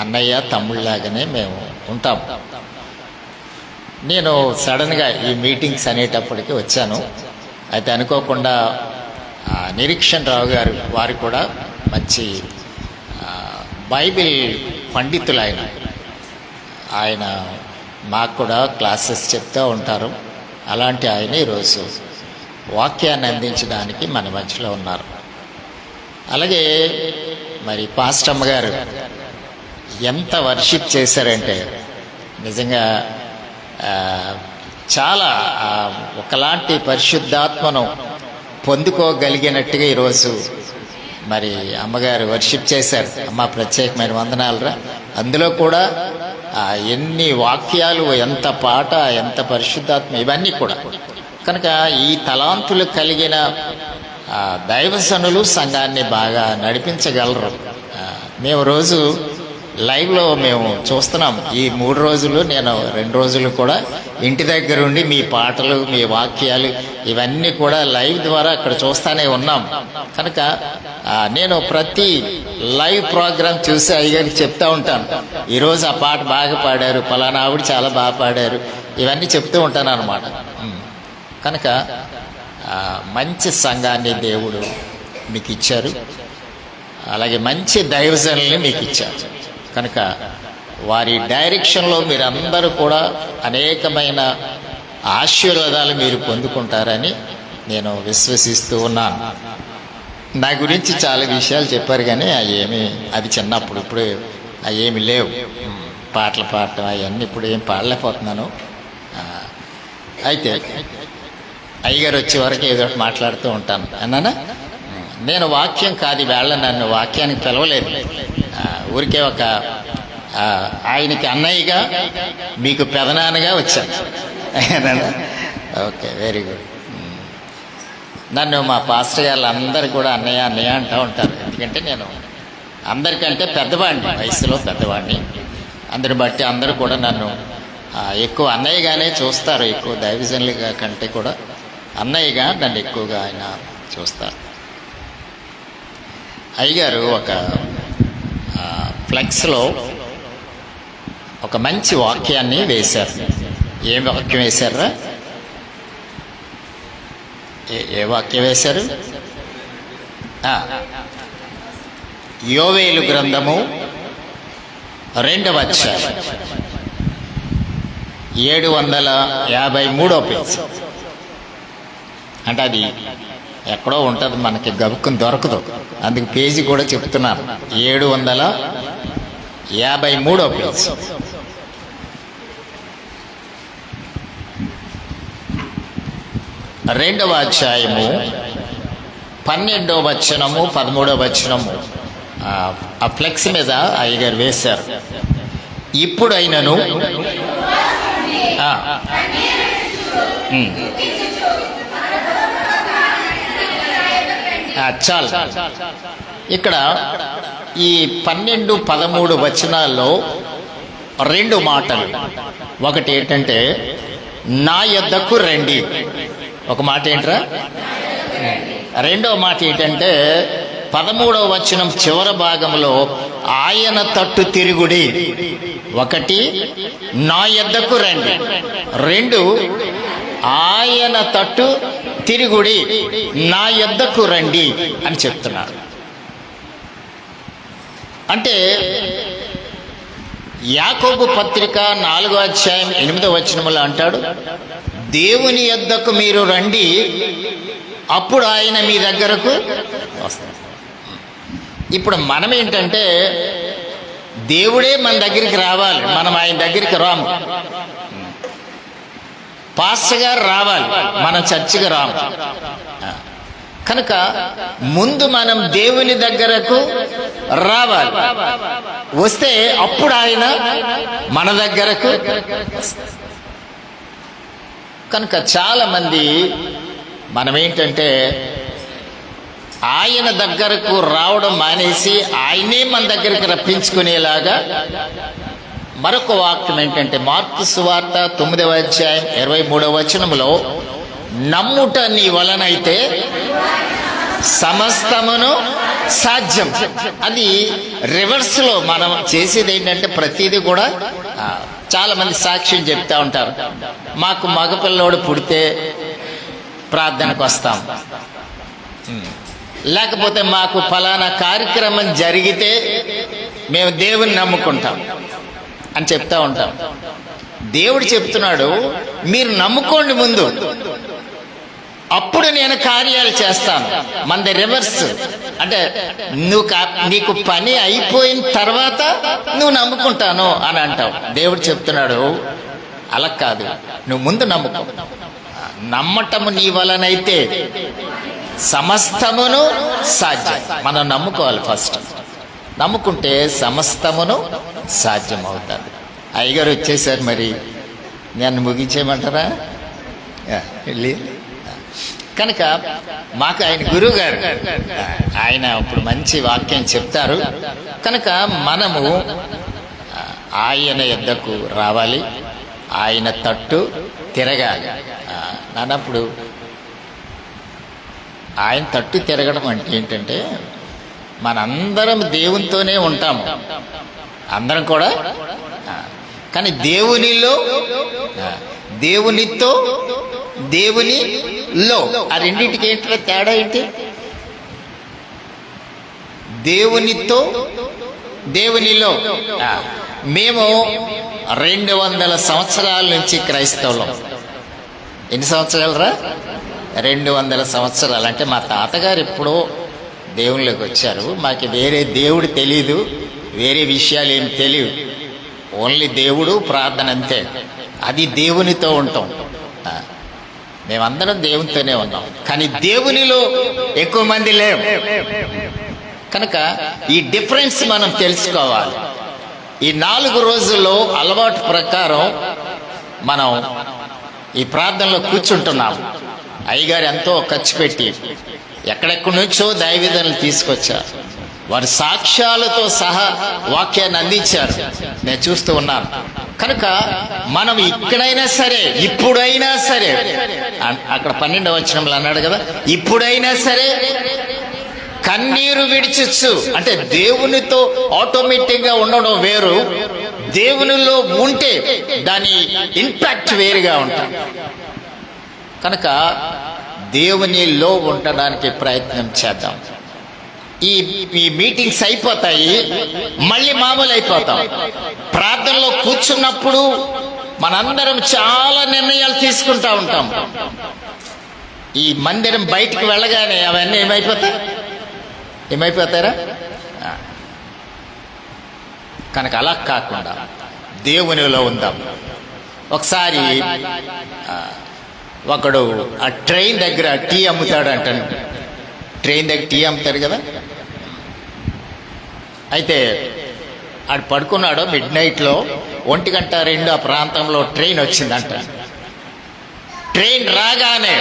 అన్నయ్య తమ్ముళ్ళలాగానే మేము ఉంటాం. నేను సడన్గా ఈ మీటింగ్స్ అనేటప్పటికి వచ్చాను. అయితే అనుకోకుండా నిరీక్షణ్ రావు గారు వారు కూడా మంచి బైబిల్ పండితులు ఆయన ఆయన మాకు కూడా క్లాసెస్ చెప్తూ ఉంటారు. అలాంటి ఆయన ఈరోజు వాక్యాన్ని అందించడానికి మన మధ్యలో ఉన్నారు. అలాగే మరి పాస్టమ్మ గారు ఎంత వర్షిప్ చేశారంటే నిజంగా చాలా ఒకలాంటి పరిశుద్ధాత్మను పొందుకోగలిగినట్టుగా ఈరోజు మరి అమ్మగారు వర్షిప్ చేశారు. అమ్మ ప్రత్యేకమైన వందనాలురా. అందులో కూడా ఎన్ని వాక్యాలు ఎంత పాట ఎంత పరిశుద్ధాత్మ ఇవన్నీ కూడా. కనుక ఈ తలాంతులు కలిగిన దైవసనులు సంఘాన్ని బాగా నడిపించగలరు. మేము రోజు లైవ్లో మేము చూస్తున్నాం. ఈ మూడు రోజులు నేను రెండు రోజులు కూడా ఇంటి దగ్గర ఉండి మీ పాటలు మీ వాక్యాలు ఇవన్నీ కూడా లైవ్ ద్వారా అక్కడ చూస్తానే ఉన్నాం. కనుక నేను ప్రతి లైవ్ ప్రోగ్రామ్ చూసి అయ్యగారికి చెప్తా ఉంటాను. ఈరోజు ఆ పాట బాగా పాడారు పలానా ఆవిడ చాలా బాగా పాడారు ఇవన్నీ చెప్తూ ఉంటాను అనమాట కనుక మంచి సంఘాన్ని దేవుడు మీకు ఇచ్చారు. అలాగే మంచి దైవజనుల్ని మీకు ఇచ్చారు. కనుక వారి డైరెక్షన్లో మీరందరూ కూడా అనేకమైన ఆశీర్వాదాలు మీరు పొందుకుంటారని నేను విశ్వసిస్తూ ఉన్నాను. నా గురించి చాలా విషయాలు చెప్పారు కానీ అవి ఏమి అది చిన్నప్పుడు ఇప్పుడు అవి ఏమి లేవు. పాటలు పాడటం అవన్నీ ఇప్పుడు ఏం పాడలేకపోతున్నాను. అయితే అయ్యగారు వచ్చే వరకు ఏదో ఒకటి మాట్లాడుతూ ఉంటాను. అన్నానా? నేను వాక్యం కాదు వేళ నన్ను వాక్యానికి పిలవలేదు. ఊరికే ఒక ఆయనకి అన్నయ్యగా మీకు పెదనాన్నగా వచ్చాను. ఓకే వెరీ గుడ్ నన్ను మా పాస్టర్ గారు అందరు కూడా అన్నయ్య అన్నయ్య అంటూ ఉంటారు. ఎందుకంటే నేను అందరికంటే పెద్దవాడిని వయసులో పెద్దవాడిని. అందరి బట్టి అందరూ కూడా నన్ను ఎక్కువ అన్నయ్యగానే చూస్తారు. ఎక్కువ దైవజనులుగా కంటే కూడా అన్నయ్యగా నన్ను ఎక్కువగా ఆయన చూస్తారు. అయ్యగారు ఒక ఫ్లెక్స్లో ఒక మంచి వాక్యాన్ని వేశారు. ఏం వాక్యం వేశారా? ఏ- ఏ వాక్యం వేశారు? యోవేలు గ్రంథము రెండవ అధ్యాయం. ఏడు వందల యాభై మూడో పేజ్. అంటే అది ఎక్కడో ఉంటుంది మనకి గబుక్కుని దొరకదు. అందుకు పేజీ కూడా చెప్తున్నారు ఏడు వందల యాభై మూడో పేజ్ రెండవ అధ్యాయము పన్నెండవ వచనము పదమూడవ వచనము. ఆ, ఫ్లెక్స్ మీద అయ్యగారు వేశారు. ఇప్పుడైనను చాలు. ఇక్కడ ఈ పన్నెండు పదమూడు వచనాల్లో రెండు మాటలు. ఒకటి ఏంటంటే నా యొద్దకు రండి. ఒక మాట ఏంట్రా? రెండో మాట ఏంటంటే పదమూడవ వచనం చివరి భాగంలో ఆయన తట్టు తిరుగుడి. ఒకటి నా యొద్దకు రండి. రెండు ఆయన తట్టు తిరుగుడి. నా యొద్దకు రండి అని చెప్తున్నాడు అంటే యాకోబు పత్రిక నాలుగో అధ్యాయం ఎనిమిదో వచనములు అంటాడు దేవుని యొద్దకు మీరు రండి అప్పుడు ఆయన మీ దగ్గరకు వస్తాడు. ఇప్పుడు మనం ఏంటంటే దేవుడే మన దగ్గరికి రావాలి మనం ఆయన దగ్గరికి రాము. పాస్టర్ గారు రావాలి మనం చర్చికి రాము. కనుక ముందు మనం దేవుని దగ్గరకు రావాలి. వస్తే అప్పుడు ఆయన మన దగ్గరకు కనుక చాలా మంది మనం ఏంటంటే ఆయన దగ్గరకు రావడం మానేసి ఆయనే మన దగ్గరికి రప్పించుకునేలాగా మరొక వాక్యం ఏంటంటే మార్పు సువార్త తొమ్మిదవ అధ్యాయం ఇరవై మూడవ వచనములో నమ్ముట నీ వలనైతే సమస్తమును సాధ్యం. అది రివర్స్లో మనం చేసేది ఏంటంటే ప్రతిదీ కూడా చాలామంది సాక్ష్యం చెప్తా ఉంటారు. మాకు మగపిల్లోడు పుడితే ప్రార్థనకు వస్తాం. లేకపోతే మాకు ఫలానా కార్యక్రమం జరిగితే మేము దేవుని నమ్ముకుంటాం అని చెప్తా ఉంటాం. దేవుడు చెప్తున్నాడు మీరు నమ్ముకోండి ముందు. అప్పుడు నేను కార్యాలు చేస్తాను. మంది రివర్స్. అంటే నువ్వు కా- నీకు పని అయిపోయిన తర్వాత నువ్వు నమ్ముకుంటాను అని అంటావు. దేవుడు చెప్తున్నాడు అలా కాదు. నువ్వు ముందు నమ్ముకో. నమ్మటము నీ వలనైతే సమస్తమును సాధ్యం. మనం నమ్ముకోవాలి ఫస్ట్. నమ్ముకుంటే సమస్తమును సాధ్యం అవుతుంది అయ్యగారు వచ్చేసారు మరి. నన్ను ముగించేయమంటారా? వెళ్ళి. కనుక మాకు ఆయన గురువు గారు ఆయన ఇప్పుడు మంచి వాక్యం చెప్తారు. కనుక మనము ఆయన ఎద్దకు రావాలి. ఆయన తట్టు తిరగాలి. ఆ, ఆయన తట్టు తిరగడం అంటే ఏంటంటే మనందరం దేవునితోనే ఉంటాము. అందరం కూడా? కానీ దేవునిలో దేవునితో దేవుని లో ఆ రెండింటికి ఏంటో? తేడా ఏంటి? దేవునితో దేవునిలో. మేము రెండు వందల సంవత్సరాల నుంచి క్రైస్తవులం. ఎన్ని సంవత్సరాలు రా రెండు వందల సంవత్సరాలు. అంటే మా తాతగారు ఎప్పుడో దేవునిలోకి వచ్చారు. మాకు వేరే దేవుడు తెలీదు. వేరే విషయాలు ఏం తెలియదు ఓన్లీ దేవుడు ప్రార్థన అంతే. అది దేవునితో ఉంటాం. మేమందరం దేవునితోనే ఉన్నాం. కానీ దేవునిలో ఎక్కువ మంది లేవు కనుక ఈ డిఫరెన్స్ మనం తెలుసుకోవాలి. ఈ నాలుగు రోజుల్లో అలవాటు ప్రకారం మనం ఈ ప్రార్థనలో కూర్చుంటున్నాం అయ్యగారు ఎంతో ఖర్చు పెట్టి ఎక్కడెక్కడి నుంచో దైవేదనలు తీసుకొచ్చారు. వారి సాక్ష్యాలతో సహా వాక్యాన్ని అందించారు. నేను చూస్తూ ఉన్నాను. కనుక మనం ఇక్కడైనా సరే ఇప్పుడైనా సరే అక్కడ పన్నెండవ వచనంలో అన్నాడు కదా ఇప్పుడైనా సరే కన్నీరు విడిచచ్చు. అంటే దేవునితో ఆటోమేటిక్గా ఉండడం వేరు. దేవునిలో ఉంటే దాని ఇంపాక్ట్ వేరుగా ఉంటాం. కనుక దేవునిలో ఉండడానికి ప్రయత్నం చేద్దాం. ఈ ఈ మీటింగ్స్ అయిపోతాయి మళ్ళీ మామూలు అయిపోతాం ప్రార్థనలో కూర్చున్నప్పుడు మనందరం చాలా నిర్ణయాలు తీసుకుంటా ఉంటాం. ఈ మందిరం బయటికి వెళ్ళగానే అవన్నీ ఏమైపోతాయి? ఏమైపోతారా కనుక అలా కాకుండా దేవునిలో ఉందాం. ఒకసారి ఒకడు ఆ ట్రైన్ దగ్గర టీ అమ్ముతాడు అంటాను ట్రైన్ దగ్గర టీ అమ్ముతారు కదా? అయితే ఆడు పడుకున్నాడు మిడ్ నైట్లో ఒంటి గంట రెండు ఆ ప్రాంతంలో ట్రైన్ వచ్చిందంట. ట్రైన్ రాగానే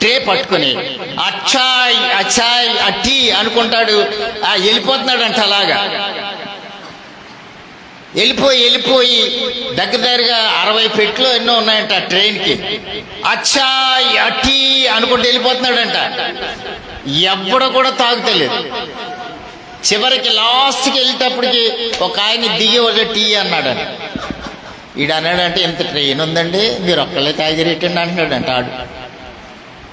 ట్రే పట్టుకుని అచ్చాయ్ అచ్చాయ్ ఆ టీ అనుకుంటాడు ఆ వెళ్ళిపోతున్నాడంట అలాగా. వెళ్ళిపోయి వెళ్ళిపోయి దగ్గర దగ్గరగా అరవై పెట్లు ఎన్నో ఉన్నాయంట ట్రైన్కి. అచ్చా ఆ టీ అనుకుంటూ వెళ్ళిపోతున్నాడంట. ఎవ్వడ కూడా తాగుతలేదు. చివరికి లాస్ట్కి వెళ్ళేటప్పటికి ఒక ఆయన దిగి ఒక టీ అన్నాడు. ఈడు అన్నాడంటే ఎంత ట్రైన్ ఉందండి మీరు ఒక్కళ్ళే తాగిరేటండి అంటున్నాడంట ఆడు.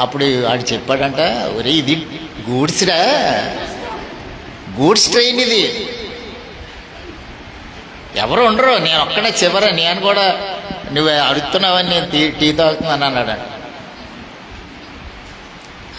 అప్పుడు ఆడు చెప్పాడంట ఒరే ఇది గూడ్స్రా. గూడ్స్ ట్రైన్ ఇది. ఎవరు ఉండరు. నేను ఒక్కడే చివర. నేను కూడా నువ్వు అడుగుతున్నావని నేను టీ టీ తాగుతున్నాను అన్నాడు.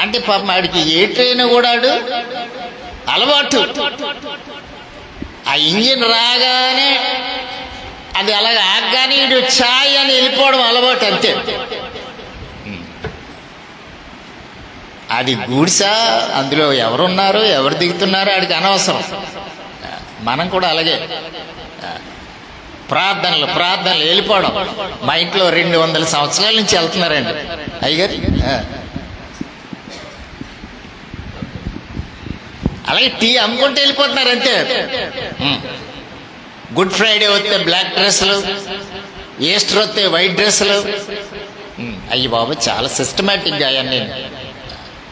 అంటే పాపం ఆడికి ఏ ట్రైన్ కూడా ఆడు? అలవాటు. ఆ ఇంజిన్ రాగానే అది అలాగ ఆగ్గానే ఇటు ఛాయ్ అని వెళ్ళిపోవడం అలవాటు అంతే. అది గూడ్సా? అందులో ఎవరున్నారు? ఎవరు దిగుతున్నారో? ఆడికి అనవసరం. మనం కూడా అలాగే. ప్రార్థనలు ప్రార్థనలు వెళ్ళిపోవడం. మా ఇంట్లో రెండు వందల సంవత్సరాల నుంచి వెళ్తున్నారండి. అయ్యగారు? అలాగే టీ అమ్ముకుంటూ వెళ్ళిపోతున్నారు అంతే. గుడ్ ఫ్రైడే వస్తే బ్లాక్ డ్రెస్సులు ఈస్టర్ వస్తే వైట్ డ్రెస్సులు. అయ్యి బాబు చాలా సిస్టమేటిక్గా అవన్నీ.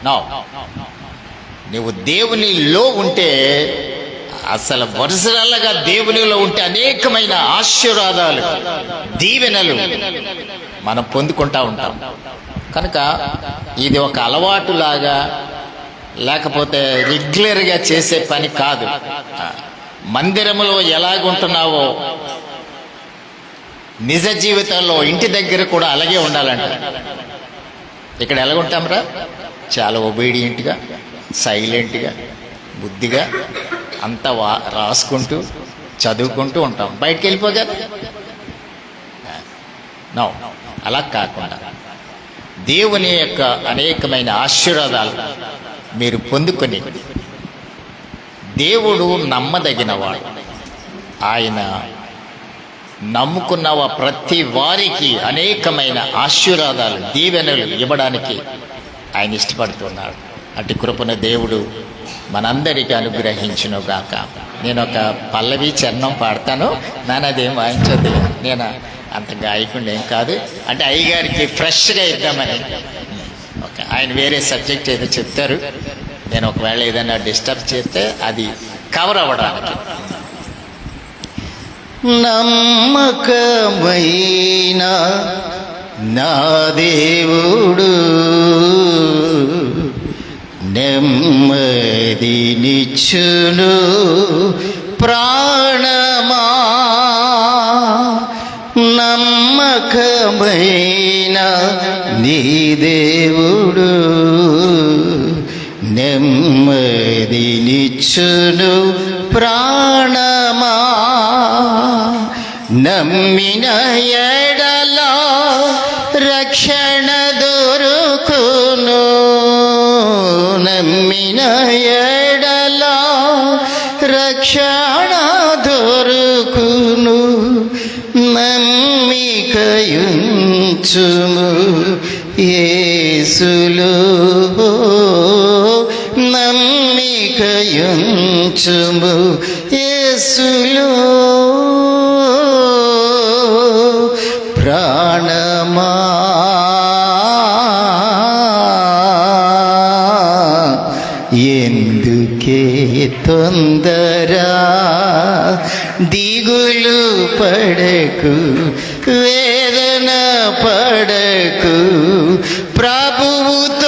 నా. నువ్వు దేవునిలో ఉంటే అసలు వరుసలగా దేవునిలో ఉంటే అనేకమైన ఆశీర్వాదాలు దీవెనలు మనం పొందుకుంటా ఉంటాం. కనుక ఇది ఒక అలవాటులాగా లేకపోతే రెగ్యులర్గా చేసే పని కాదు. మందిరములో ఎలాగుంటున్నావో నిజ జీవితంలో ఇంటి దగ్గర కూడా అలాగే ఉండాలంట. ఇక్కడ ఎలాగుంటాంరా? చాలా ఒబీడియంట్గా సైలెంట్గా బుద్ధిగా అంత వా రాసుకుంటూ చదువుకుంటూ ఉంటాం. బయటికి వెళ్ళిపోగారు నో అలా కాకుండా. దేవుని యొక్క అనేకమైన ఆశీర్వాదాలు మీరు పొందుకొని దేవుడు నమ్మదగినవాడు. ఆయన నమ్ముకున్న ప్రతి వారికి అనేకమైన ఆశీర్వాదాలు దీవెనలు ఇవ్వడానికి ఆయన ఇష్టపడుతున్నాడు. అటు కృపణ దేవుడు మనందరికీ అనుగ్రహించునుగాక. నేను ఒక పల్లవి చరణం పాడతాను. నాన్న అదేం వాయించొద్దులే నేను అంత గాయకుండా ఏం కాదు. అంటే అయ్యగారికి ఫ్రెష్గా ఇద్దామని. ఓకే ఆయన వేరే సబ్జెక్ట్ ఏదో చెప్తారు. నేను ఒకవేళ ఏదైనా డిస్టర్బ్ చేస్తే అది కవర్ అవ్వడానికి. నమ్మకమైన నా దేవుడు. నెమ్మది నిచ్చును ప్రాణమా నమ్మకమైన నీ దేవుడు నెమ్మది నిచ్చును ప్రాణమా నమ్మిన ఎడలా రక్షణ నమ్మిన ఎడలా రక్షణ దొరుకును నమ్మికయుంచుము యేసులో. నమ్మికయుంచుము యేసులో. తొందరా దిగులు పడకు వేదన పడకు. ప్రభువుతో